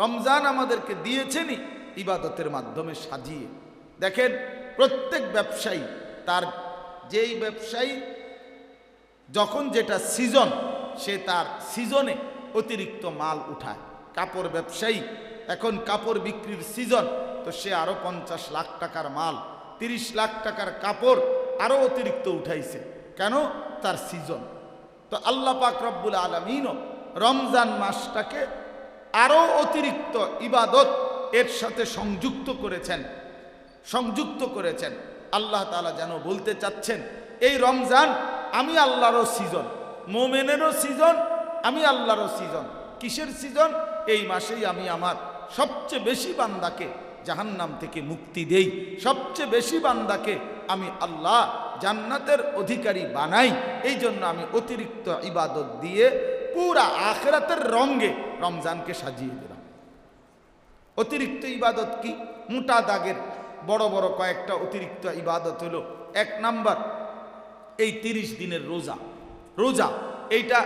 রমজান আমাদেরকে দিয়েছেনই ইবাদতের মাধ্যমে সাজিয়ে। দেখেন, প্রত্যেক ব্যবসায়ী তার যেই ব্যবসায়ী যখন যেটা সিজন সে তার সিজনে অতিরিক্ত মাল উঠায়। কাপড় ব্যবসায়ী, এখন কাপড় বিক্রির সিজন তো সে আরও পঞ্চাশ লাখ টাকার মাল, তিরিশ লাখ টাকার কাপড় আরও অতিরিক্ত উঠাইছে। কেন? তার সিজন তো আল্লাহ পাক রব্বুল আলমিনও রমজান মাসটাকে আরও অতিরিক্ত ইবাদত এর সাথে সংযুক্ত করেছেন সংযুক্ত করেছেন। আল্লাহ তালা যেন বলতে চাচ্ছেন, এই রমজান আমি আল্লাহরও সিজন মোমেনেরও সিজন আমি আল্লাহরও সিজন কিসের সিজন এই মাসেই আমি আমার সবচেয়ে বেশি বান্দাকে জাহান্নাম থেকে মুক্তি দেই। সবচেয়ে বেশি বান্দাকে আমি আল্লাহ জান্নাতের অধিকারী বানাই। এই জন্য আমি অতিরিক্ত ইবাদত দিয়ে পুরা আখরাতের রঙ্গে রমজানকে সাজিয়ে দিলাম। অতিরিক্ত ইবাদত কি? মোটা দাগের বড় বড় কয়েকটা অতিরিক্ত ইবাদত হলো এক নাম্বার, এই তিরিশ দিনের রোজা। রোজা, এইটা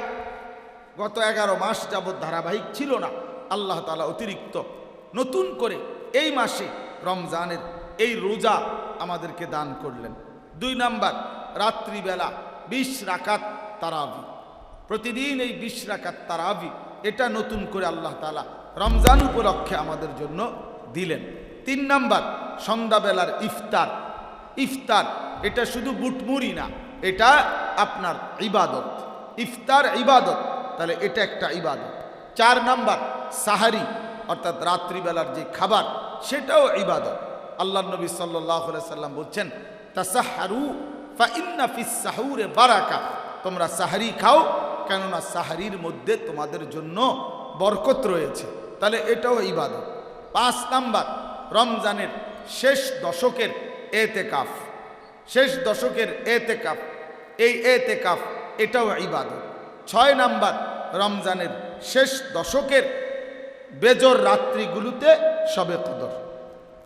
গত এগারো মাস যাবৎ ধারাবাহিক ছিল না। আল্লাহ তালা অতিরিক্ত নতুন করে এই মাসে রমজানের এই রোজা আমাদেরকে দান করলেন। দুই নাম্বার, রাত্রিবেলা বিশ রাকাত তারাবি। প্রতিদিন এই বিশ রাকাত তারাবি, এটা নতুন করে আল্লাহ তালা রমজান উপলক্ষে আমাদের জন্য দিলেন। তিন নাম্বার, সন্ধ্যাবেলার ইফতার। ইফতার, এটা শুধু বুটমুড়ি না, এটা আপনার ইবাদত। ইফতার ইবাদত, তাহলে এটা একটা ইবাদত। চার নাম্বার, সাহারি, অর্থাৎ রাত্রিবেলার যে খাবার, সেটাও ইবাদত। আল্লাহ নবী সাল্লাহ সাল্লাম বলছেন তাসাহারু ফা ইন্না ফিস সাহুরে বারাকা। তোমরা সাহারি খাও কেননা সাহারির মধ্যে তোমাদের জন্য বরকত রয়েছে। তাহলে এটাও ইবাদত। পাঁচ নাম্বার, রমজানের শেষ দশকের এতেকাফ। শেষ দশকের এতেকাফ। এই এতেকাফ, এটাও ইবাদত। ছয় নাম্বার, রমজানের শেষ দশকের বেজর রাত্রিগুলোতে সবে কদর।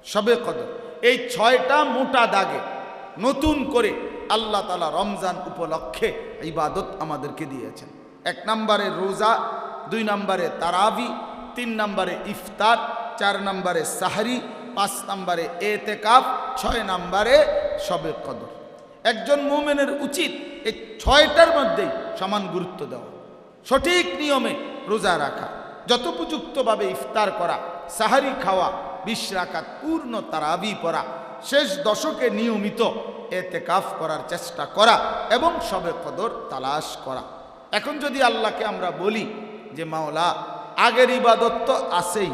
সবে কদর। এই ছয়টা মোটা দাগে নতুন করে আল্লাহ তালা রমজান উপলক্ষে ইবাদত আমাদেরকে দিয়েছেন। এক নম্বরে রোজা, দুই নম্বরে তারাবি, তিন নম্বরে ইফতার, চার নম্বরে সাহারি, পাঁচ নম্বরে এতেকাফ, ছয় নম্বরে সবে কদর। একজন মোমেনের উচিত এই ছয়টার মধ্যেই সমান গুরুত্ব দেওয়া। সঠিক নিয়মে রোজা রাখা, যথোপযুক্তভাবে ইফতার করা, সাহারি খাওয়া, বিশ রাকাত পূর্ণ তারাবি পড়া, শেষ দশকে নিয়মিত এতে কাফ করার চেষ্টা করা এবং সবে কদর তালাশ করা। এখন যদি আল্লাহকে আমরা বলি যে, মাওলা, আগের ইবাদত তো আছেই,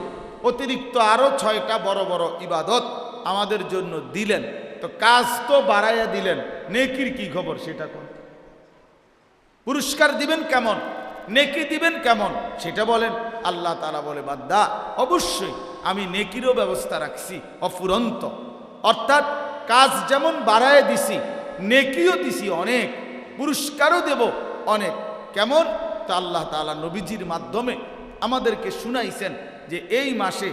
অতিরিক্ত আরও ছয়টা বড় বড় ইবাদত আমাদের জন্য দিলেন, তো কাজ তো বাড়াইয়া দিলেন, নেকির কি খবর সেটা কোন? পুরস্কার দিবেন কেমন, নেকি দিবেন কেমন, সেটা বলেন। আল্লাহ তারা বলে বাদ্দা অবশ্যই আমি নেকিরও ব্যবস্থা রাখছি, অফুরন্ত। অর্থাৎ কাজ যেমন বাড়ায় দিছি, নেকিও দিছি অনেক, পুরস্কারও দেব অনেক কেমন? তা আল্লাহ তালা নবীজির মাধ্যমে আমাদেরকে শুনাইছেন যে এই মাসে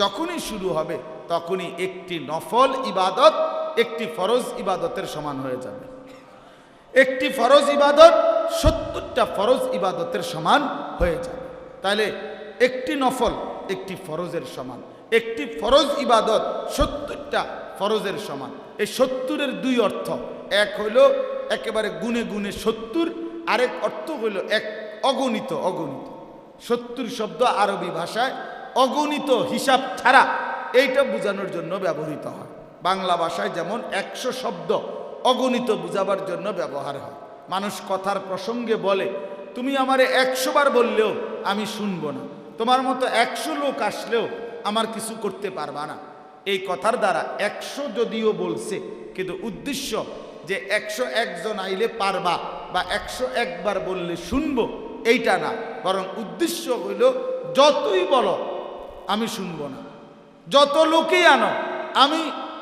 যখনই শুরু হবে, তখনই একটি নফল ইবাদত, একটি ফরজ ইবাদতের সমান হয়ে যাবে। একটি ফরজ ইবাদত সত্তরটা ফরজ ইবাদতের সমান হয়ে যাবে। তাহলে একটি নফল একটি ফরজের সমান, একটি ফরজ ইবাদত সত্তরটা ফরজের সমান। এই সত্তরের দুই অর্থ, এক হইল একেবারে গুনে গুনে সত্তর আরেক অর্থ হইল এক অগণিত অগণিত। সত্তর শব্দ আরবি ভাষায় অগণিত হিসাব ছাড়া এইটা বোঝানোর জন্য ব্যবহৃত হয়। বাংলা ভাষায় যেমন একশো শব্দ অগণিত বুঝাবার জন্য ব্যবহার হয়। মানুষ কথার প্রসঙ্গে বলে, তুমি আমারে একশো বার বললেও আমি শুনব না। তোমার মতো একশো লোক আসলেও আমার কিছু করতে পারবা না। এই কথার দ্বারা একশো যদিও বলছে, কিন্তু উদ্দেশ্য যে একশো একজন আইলে পারবা। বা একশো একবার বললে শুনব, এইটা না। বরং উদ্দেশ্য হইল, যতই বলো, আমি শুনব না। যত লোকেই আনো, আমি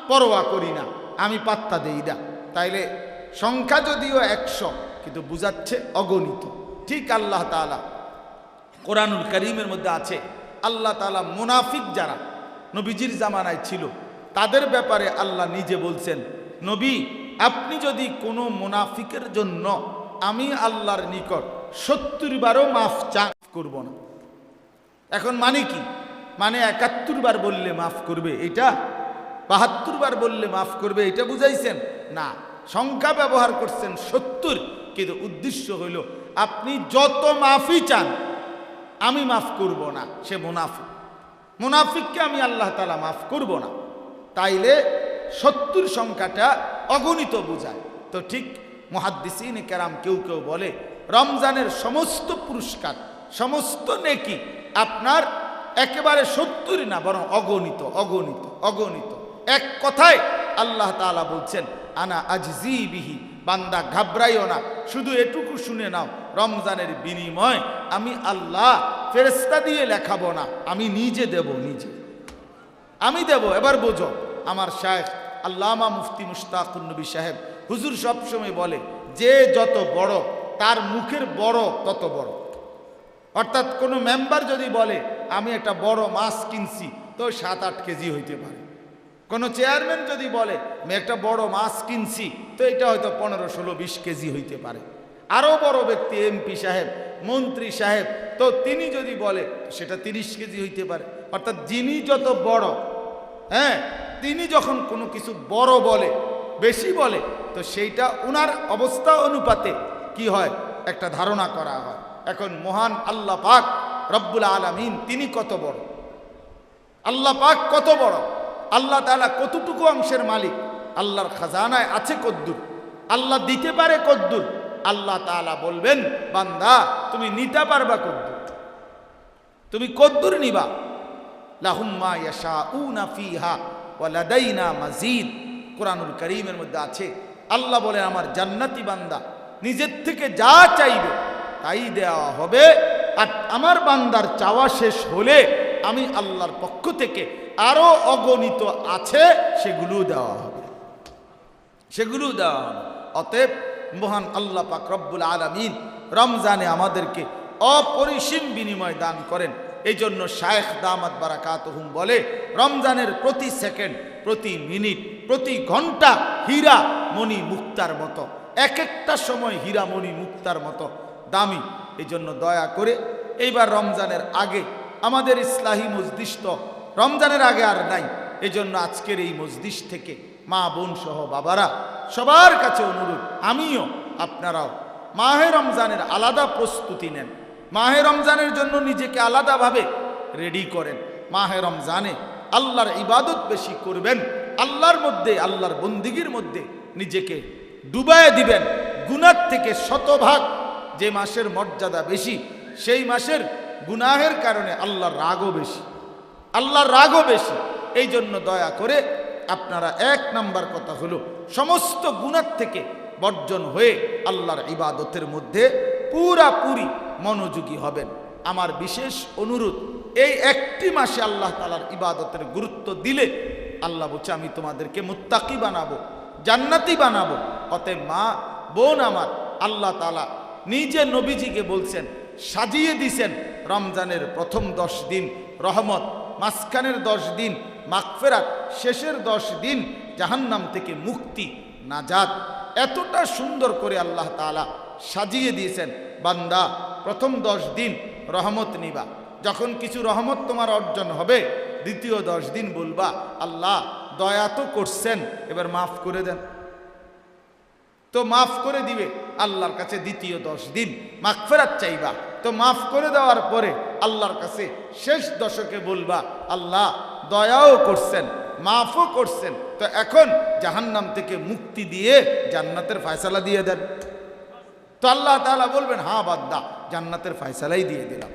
পরোয়া করি না, আমি পাত্তা দেই না। তাইলে সংখ্যা যদিও একশো, কিন্তু বুঝাচ্ছে অগণিত। ঠিক আল্লাহ তালা কোরআনুল করিমের মধ্যে আছে, আল্লাহ তালা মুনাফিক যারা নবীজির জামানায় ছিল, তাদের ব্যাপারে আল্লাহ নিজে বলছেন, নবী, আপনি যদি কোনো মুনাফিকের জন্য আমি আল্লাহর নিকট সত্তর বারও মাফ চা করব না। এখন মানে কি? মানে একাত্তর বার বললে মাফ করবে, এটা বাহাত্তর বার বললে মাফ করবে, এটা বুঝাইছেন? না, সংখ্যা ব্যবহার করছেন সত্তর, কিন্তু উদ্দেশ্য হইল আপনি যত মাফি চান, আমি মাফ করব না, সে মুনাফিক। মুনাফিককে আমি আল্লাহ তালা মাফ করব না। তাইলে সত্তর সংখ্যাটা অগণিত বোঝায়। তো ঠিক মহাদ্দিসিন কেরাম কেউ কেউ বলে, রমজানের সমস্ত পুরস্কার, সমস্ত নেকি আপনার একেবারে সত্তরই না, বরং অগণিত অগণিত অগণিত। এক কথায় আল্লাহ তাআলা বলছেন, আনা আজজি বিহি, বান্দা ঘাবড়াইও না। শুধু এটুকু শুনে নাও, রমজানের বিনিময় আমি আল্লাহ ফেরেস্তা দিয়ে লেখাবো না, আমি নিজে দেব, নিজে। আমি দেব, এবার বোঝো, আমার শায়েখ আল্লামা মুফতি মুশতাকুন নবী সাহেব, হুজুর সবসময় বলে, যে যত বড়, তার মুখের বড় তত বড়। অর্থাৎ কোনো মেম্বার যদি বলে, আমি একটা বড় মাছ কিনছি, তো সাত আট কেজি হইতে পারে। কোনো চেয়ারম্যান যদি বলে, আমি একটা বড় মাছ কিনছি, তো এটা হয়তো পনেরো, ষোলো, বিশ কেজি হইতে পারে। আরও বড় ব্যক্তি এমপি সাহেব, মন্ত্রী সাহেব, তো তিনি যদি বলে, সেটা তিরিশ কেজি হইতে পারে। অর্থাৎ যিনি যত বড় হ্যাঁ তিনি যখন কোনো কিছু বড় বলে, বেশি বলে, তো সেইটা ওনার অবস্থা অনুপাতে কি হয়? একটা ধারণা করা হয়। এখন মহান আল্লাহ পাক রব্বুল আলমিন তিনি কত বড়? আল্লাহ পাক কত বড়? আল্লাহ তাআলা কতটুকু অংশের মালিক? আল্লাহর খাজানায় আছে কদ্দুর। আল্লাহ দিতে পারে কদ্দুর। আল্লাহ তাআলা বলবেন, বান্দা, তুমি নিতে পারবা কদ্দুর। তুমি কদ্দুর নিবা। লাহুম্মা ইয়াশাউনা ফিহা। ওয়া লাদাইনা মাজিদ। কোরআনুল করিমের মধ্যে আছে, আল্লাহ বলে আমার জান্নাতি বান্দা নিজের থেকে যা চাইবে তাই দেওয়া হবে। আর আমার বান্দার চাওয়া শেষ হলে আমি আল্লাহর পক্ষ থেকে আরও অগণিত আছে সেগুলো দেওয়া হবে। সেগুলো দেওয়া হবে। অতএব মহান আল্লাহ পাক রব্বুল আলমিন রমজানে আমাদেরকে অপরিসীম বিনিময় দান করেন। এই জন্য শায়েখ দামাত বারাকাতহুম বলে, রমজানের প্রতি সেকেন্ড, প্রতি মিনিট, প্রতি ঘণ্টা হীরা মণি মুক্তার মতো এক একটা সময় হীরা মণি মুক্তার মতো, দামি। এই জন্য দয়া করে এইবার রমজানের আগে আমাদের ইসলাহী মসজিদ তো রমজানের আগে আর নাই এই জন্য আজকের এই মসজিদ থেকে মা, বোন সহ বাবারা সবার কাছে অনুরোধ, আমিও আপনারাও মাহে রমজানের আলাদা প্রস্তুতি নেন। মাহে রমজানের জন্য নিজেকে আলাদাভাবে রেডি করেন। মাহে রমজানে আল্লাহর ইবাদত বেশি করবেন। আল্লাহর মধ্যে, আল্লাহর বন্দিগির মধ্যে নিজেকে ডুবায় দিবেন। গুনার থেকে শতভাগ যে মাসের মর্যাদা বেশি, সেই মাসের গুনাহের কারণে আল্লাহর রাগও বেশি। আল্লাহর রাগও বেশি। এই জন্য দয়া করে আপনারা এক নাম্বার কথা হলো, সমস্ত গুণার থেকে বর্জন হয়ে আল্লাহর ইবাদতের মধ্যে পুরাপুরি মনোযোগী হবেন। আমার বিশেষ অনুরোধ, এই একটি মাসে আল্লাহ তালার ইবাদতের গুরুত্ব দিলে আল্লাহ বলছে, আমি তোমাদেরকে মুত্তাকি বানাবো, জান্নাতি বানাবো। অতএব মা, বোন আমার, আল্লাহ তালা নিজে নবীজিকে বলছেন, সাজিয়ে দিছেন রমজানের প্রথম দশ দিন রহমত, মাঝখানের দশ দিন মাকফেরাত শেষের দশ দিন জাহান্নাম থেকে মুক্তি, নাজাত। এতটা সুন্দর করে আল্লাহ তাআলা সাজিয়ে দিয়েছেন, বান্দা, প্রথম দশ দিন রহমত নিবা। যখন কিছু রহমত তোমার অর্জন হবে, দ্বিতীয় দশ দিন বলবা, আল্লাহ, দয়া তো করছেন, এবার মাফ করে দেন। তো মাফ করে দিবে, আল্লাহর কাছে দ্বিতীয় দশ দিন মাফ মাগফেরাত চাইবা। তো মাফ করে দেওয়ার পরে আল্লাহর কাছে শেষ দশকে বলবা, আল্লাহ, দয়াও করছেন, মাফও করছেন। তো এখন জাহান্নাম থেকে মুক্তি দিয়ে জান্নাতের ফয়সালা দিয়ে দেন। তো আল্লাহ তালা বলবেন হ্যাঁ বাদ্দা জান্নাতের ফয়সালাই দিয়ে দিলাম।